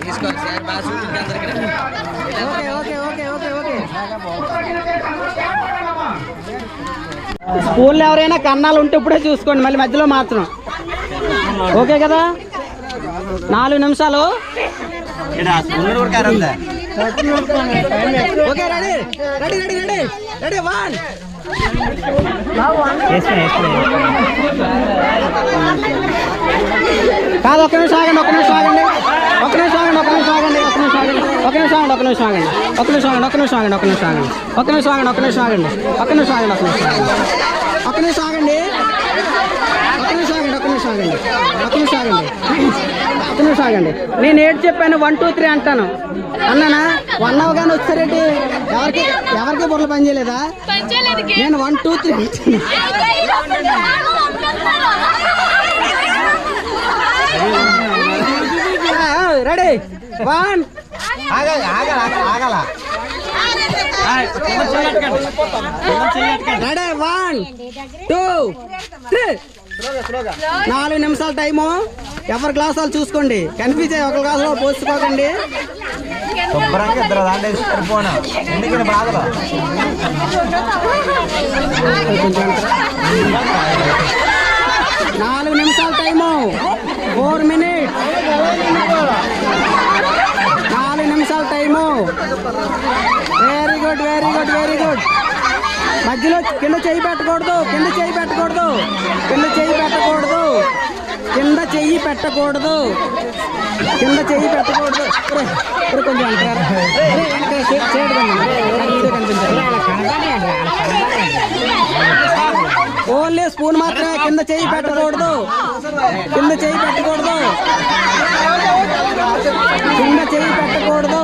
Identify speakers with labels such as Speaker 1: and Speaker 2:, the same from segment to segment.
Speaker 1: తీసుకోండి సార్ బాగా చూపించి అందరికీ
Speaker 2: okay okay okay okay okay స్కూల్లో ఎవరైనా కన్నాలు ఉంటే ఇప్పుడే చూసుకోండి మళ్ళీ మధ్యలో మాత్రం ఓకే కదా? నాలుగు నిమిషాలు. Okay ready ready ready ready ready one. కాదు ఒక నిమిషం ఆగండి ఒక నిమిషం ఆగండి ఒక నిమిషం ఆగండి ఒక నిమిషం ఆగండి ఒక నిమిషం ఆగండి ఒక నిమిషం ఆగండి ఒక నిమిషం ఆగండి ఒక నిమిషం ఆగండి ఒక నిమిషం ఆగండి ఒక నిమిషం ఆగండి ఒక నిమిషం ఆగండి ఒక నిమిషం ఆగండి ఒక నిమిషం ఆగండి ఒక నిమిషం ఆగండి ఒక నిమిషం ఆగండి ఒక నిమిషం ఆగండి ఒక నిమిషం ఆగండి ఒక నిమిషం ఆగండి ఒక నిమిషం ఆగండి నేను ఏడు చెప్పాను? వన్ టూ త్రీ అంటాను. అన్నానా? వన్ అవగానే వచ్చారేంటి? ఎవరికి ఎవరికి బుర్రలు పని చేయలేదా? నేను one two three ready. One ready. One two three నాలుగు నిమిషాల టైము. ఎవరి గ్లాస్ వాళ్ళు చూసుకోండి. కన్ఫ్యూజ్ అయ్యి ఒక గ్లాసులో పోసుకోకండి.
Speaker 3: శుభ్రంగా ఇద్దరు దాంట్లో వేసి సరిపోనా ఎందుకని బాధలు.
Speaker 2: నాలుగు నిమిషాల టైము. ఫోర్ మినిట్ నాలుగు నిమిషాల time. Very good very good very good మధ్యలో కింద చేయి పెట్టకూడదు కింద చేయి పెట్టకూడదు కింద చేయి పెట్టకూడదు. కింద చెయ్యి పెట్టకూడదు. కింద చెయ్యి పెట్టకూడదు. ఇప్పుడు కొంచెం ఓన్లీ స్పూన్ మాత్రమే కింద చెయ్యి పెట్టకూడదు. కింద చెయ్యి పెట్టకూడదు. కింద చెయ్యి పెట్టకూడదు.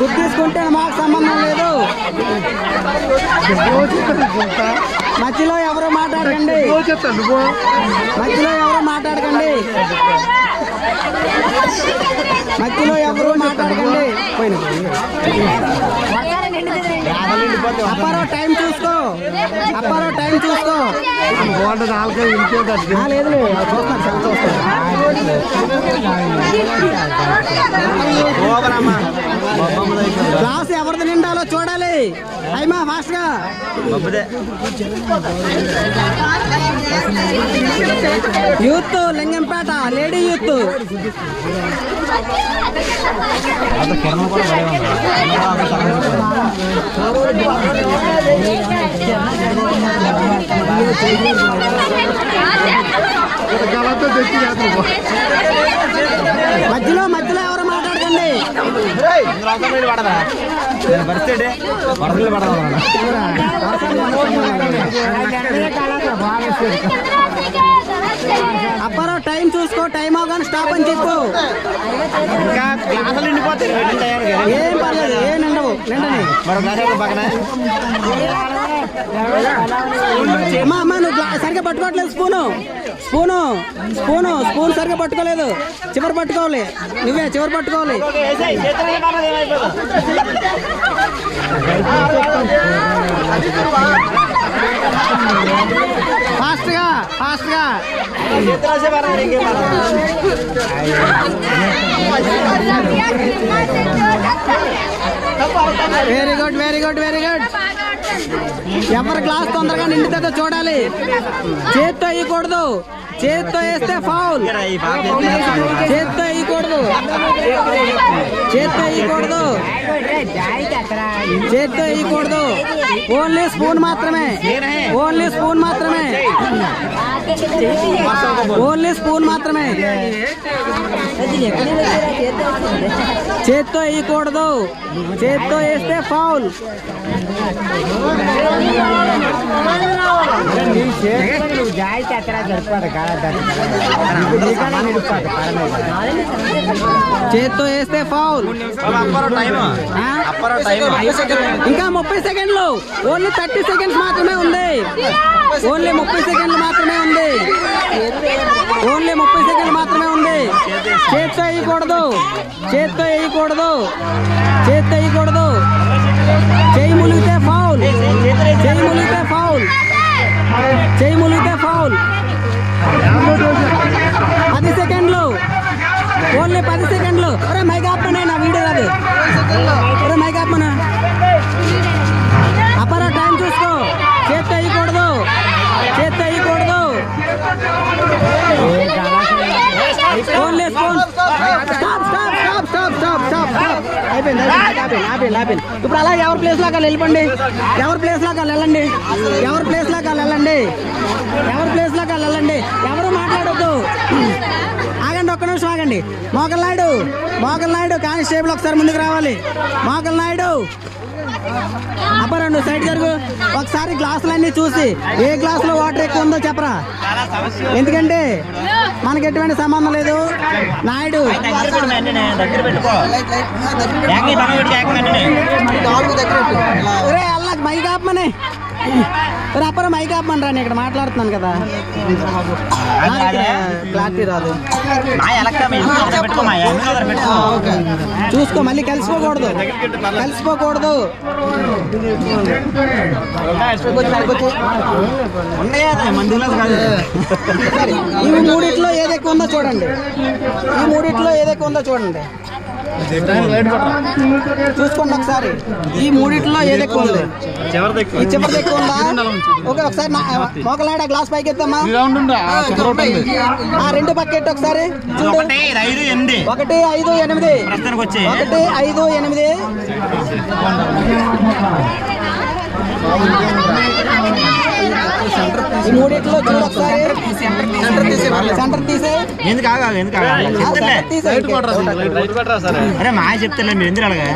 Speaker 2: గుర్తించుకుంటే మాకు సంబంధం లేదు. మధ్యలో ఎవరు మాట్లాడకండి. మధ్యలో ఎవరు మాట్లాడకండి. మధ్యలో ఎవరు మాట్లాడకండి. పోయిన అప్పారో టైం చూసుకో. అప్పారో టైం చూసుకో. లేదు లేదు. చూస్తాను చాలా చూస్తాను క్లాస్ ఎవరిది నిండాలో చూడాలి. అయిమా మాస్టర్గా. Youth Lingampet lady youth. మధ్యలో మధ్యలో.
Speaker 3: బర్త్డే వరదలు పడదా
Speaker 2: అప్పారో టైం చూసుకో టైం అవగానే స్టాప్ అని చెప్పు.
Speaker 3: ఇంకా గ్లాసులు నిండిపోతాయి. పెట్టిన టయానికి.
Speaker 2: ఏం పర్లేదు ఏం నిండవు నిండని.
Speaker 3: మరో గ్లాస్ అయితే పక్కన.
Speaker 2: అమ్మా అమ్మా నువ్వు గ్లా- సరిగ్గా పట్టుకోవట్లేదు స్పూను. స్పూను స్పూను స్పూన్ సరిగ్గా పట్టుకోలేదు. చివరి పట్టుకోవాలి. నువ్వే చివరి పట్టుకోవాలి. ఫాస్ట్గా ఫాస్ట్గా very good very good very good ఎవరి గ్లాస్ తొందరగా నిండుతుందో చూడాలి. చేత్తో వేయకూడదు. చేత్తో వేస్తే ఫౌల్. చేత్తో వేయకూడదు. చేత్తో వేయకూడదు. చేత్తో వేయకూడదు. ఓన్లీ స్పూన్ మాత్రమే. ఓన్లీ స్పూన్ మాత్రమే. ఓన్లీ స్పూన్ మాత్రమే. చేత్తో వేయకూడదు. చేత్తో వేస్తే ఫౌల్. చేత్తో వేస్తే ఫౌల్. ఇంకా ముప్పై సెకండ్లు. ఓన్లీ థర్టీ సెకండ్స్ మాత్రమే ఉంది. ఓన్లీ ముప్పై సెకండ్లు మాత్రమే ఉంది. ఓన్లీ ముప్పై సెకండ్లు మాత్రమే ఉంది. చేత్తో వేయకూడదు. చేత్తో వేయకూడదు. చేత్తో వేయకూడదు. చేయి ఇప్పుడు అలా ఎవరి ప్లేస్ లాగా వెళ్ళిపోండి ఎవరి ప్లేస్ లాగా వెళ్ళండి? ఎవరి ప్లేస్ లాగా వెళ్ళండి? ఎవరి ప్లేస్ లాగా వెళ్ళండి? ఎవరు మాట్లాడొద్దు? ఆగండి ఒక్క నిమిషం ఆగండి. మోకల్ నాయుడు మోకల్ నాయుడు కానిస్టేబుల్ ఒకసారి ముందుకు రావాలి. మోకల్ నాయుడు అబ్బా నువ్వు సైడ్ జరుగు. ఒకసారి గ్లాసులన్నీ చూసి ఏ గ్లాసులో వాటర్ ఎక్కువ ఉందో చెప్పరా? ఎందుకంటే మనకి ఎటువంటి సంబంధం లేదు. నాయుడు.
Speaker 3: అల్లా పెట్టుకో
Speaker 2: మైక్ ఆపమనే. ఒరే అప్పరా మైక్ ఆపమని రా నేను ఇక్కడ మాట్లాడుతున్నాను కదా? క్లారిటీ రాదు. చూసుకో మళ్ళీ కలిసిపోకూడదు. కలిసిపోకూడదు. ఈ మూడిట్లో ఏది ఎక్కువ ఉందో చూడండి. ఈ మూడిట్లో ఏది ఎక్కువ ఉందో చూడండి. చూసుకోండి ఒకసారి. ఈ మూడిట్లో ఏది ఎక్కువ ఉంది? ఈ చివరిది ఎక్కువ ఉందా? ఓకే ఒకసారి మోకలాడ గ్లాస్ పైకి ఎత్తమ్మా. ఆ రెండు పక్కెట్టు ఒకసారి.
Speaker 3: ఒకటి ఐదు ఎనిమిది.
Speaker 2: ఒకటి ఐదు ఎనిమిది. ఈ మూడిట్లో చూడు ఒకసారి
Speaker 1: సెంటర్ తీసి.
Speaker 2: సెంటర్ తీసే
Speaker 3: ఎందుకు ఆగాలి ఎందుకు ఆగాలి చెప్తలే అరే మా చెప్తలే మీరు ఎందుకు అలాగా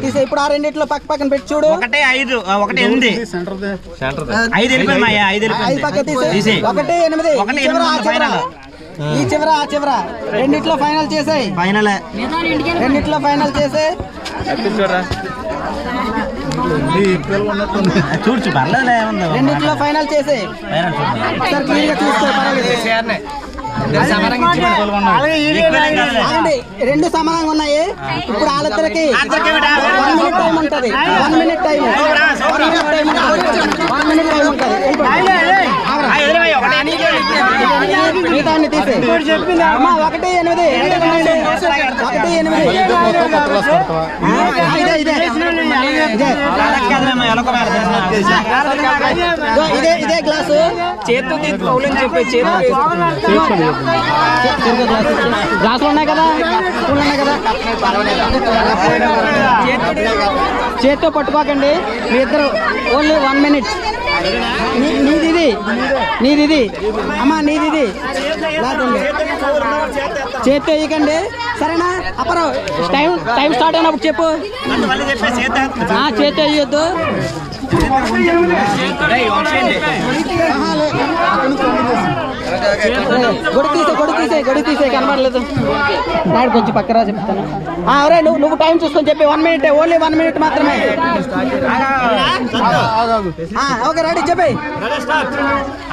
Speaker 2: తీసే ఇప్పుడు ఆ రెండిట్లో పక్క పక్కన పెట్టి చూడు
Speaker 3: ఒకటి ఐదు ఒకటి ఎనిమిది ఐదు వెళ్ళిపోయి మా ఐదు
Speaker 2: ఐదు
Speaker 3: వెళ్ళిపోయింది
Speaker 2: పక్క తీసే
Speaker 3: తీసేయ్.
Speaker 2: ఒకటి ఎనిమిది
Speaker 3: ఒకటి
Speaker 2: ఈ చివర, ఆ
Speaker 3: ఎనిమిది
Speaker 2: చివర.
Speaker 3: ఫైనల్.
Speaker 2: ఈ చివర ఆ చివర రెండిట్లో ఫైనల్ చేసేయ్
Speaker 3: ఫైనల్
Speaker 2: రెండిట్లో ఫైనల్ చేసే
Speaker 3: చూడు
Speaker 2: రెండిట్లో ఫైనల్ చేసే. క్లియర్గా పర్వాలేదు. రెండు సమానంగా ఉన్నాయి. ఇప్పుడు వాళ్ళిద్దరికి
Speaker 3: విడా.
Speaker 2: వన్ మినిట్ టైం ఉంటది. One minute time. One minute time one minute time ఉంటది
Speaker 3: ఆ, ఎదురువై, ఒకటి ఎనిమిది.
Speaker 2: మిగతా తీసే అమ్మా ఒకటి ఎనిమిది రెండు ఎనిమిది. ఒకటి ఎనిమిది ఆ, ఇదే గ్లాసు చేత్తో తీసుకోవాలని చెప్పి గ్లాసులు ఉన్నాయి కదా స్పూన్లు ఉన్నాయి కదా చేత్తో పట్టుకోకండి మీ ఇద్దరు ఓన్లీ వన్ మినిట్ నీది ఇది నీది ఇది అమ్మా నీది ఇది లేకండి చేత్తో వేయకండి సరేనా? అప్పరం. టైం టైం స్టార్ట్ అయినప్పుడు చెప్పు.
Speaker 3: అంటే మళ్ళీ చెప్పే
Speaker 2: గొడి తీసే గొడి తీసే గొడి తీసే కనబడలేదు. నాడు కొంచెం పక్కరా చెప్తాను. ఒరే నువ్వు నువ్వు టైం చూసుకొని చెప్పి one minute only one minute మాత్రమే. ఓకే రెడీ చెప్పి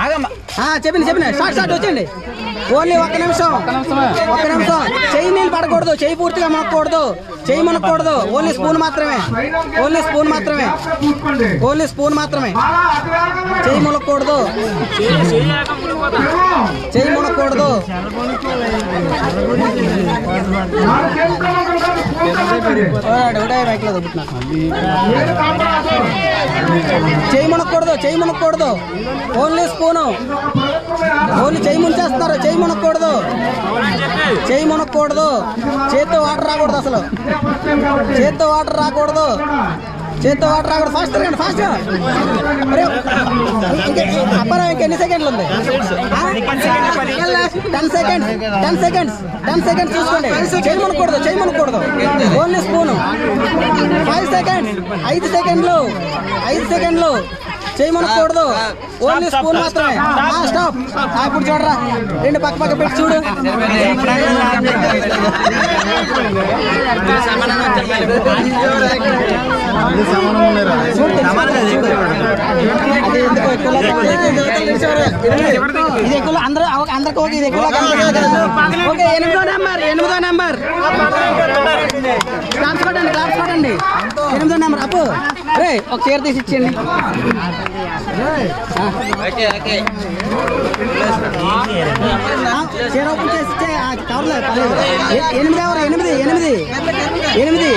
Speaker 3: ఆగమ్మా.
Speaker 2: చెప్పండి చెప్పండి. స్టార్ట్ స్టార్ట్ వచ్చండి ఓన్లీ ఒక్క నిమిషం. ఒక్క నిమిషం. చెయ్యి నీళ్ళు పడకూడదు చెయ్యి పూర్తిగా మునక్కూడదు చెయ్యి మునక్కూడదు ఓన్లీ స్పూన్ మాత్రమే. ఓన్లీ స్పూన్ మాత్రమే. ఓన్లీ స్పూన్ మాత్రమే. చెయ్యి మునక్కూడదు చెయ్యి మునక్కూడదు చేయి ఓడాడు, మునక్కూడదు మునక్కూడదు ఓన్లీ స్పూను. ఓన్లీ చెయ్యి ముంచేస్తున్నారు చెయ్యి మునక్కూడదు చెయ్యి మునక్కూడదు చేత్తో వాటర్ రాకూడదు అసలు. చేత్తో వాటర్ రాకూడదు. చేత్తో వాటర్ అక్కడ ఫాస్ట్ తిరగండి ఫాస్ట్ అప్పారా ఎన్ని సెకండ్లు ఉంది? Ten seconds ten seconds ten seconds చూసుకోండి. చేయమనకూడదు చేయమనకూడదు ఓన్లీ స్పూను ఫైవ్ సెకండ్స్ ఐదు సెకండ్లు ఐదు సెకండ్లు చెయ్యి మనకూడదు ఓన్లీ స్పూన్ మాత్రమే. స్టాప్ ఇప్పుడు చూడరా. రెండు పక్క పక్క పెట్టి చూడు. ఇది ఎక్కువ అందరూ అందరికి ఓకే ఇది ఓకే ఎనిమిదో నెంబర్ ఎనిమిదో నెంబర్. క్లాప్స్ కొట్టండి క్లాప్స్ కొట్టండి ఎనిమిదో నెంబర్ అప్పు రే ఒక చీర తీసి ఇచ్చేయండి చీర ఓపెన్ చేసి ఇచ్చే పర్లేదు. ఎనిమిది ఎవరు? ఎనిమిది ఎనిమిది. ఎనిమిది.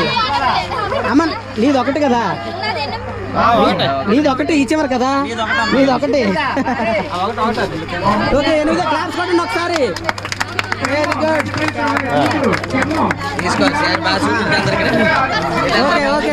Speaker 2: అమ్మ నీది ఒకటి కదా? నీది ఒకటి ఇచ్చేవారు కదా? నీది ఒకటి. ఓకే ఎనిమిదో క్లాప్స్ కొట్టండి ఒకసారి.
Speaker 3: తీసుకోండి సార్ బాగా చూపించి అందరికీ.
Speaker 2: ఓకే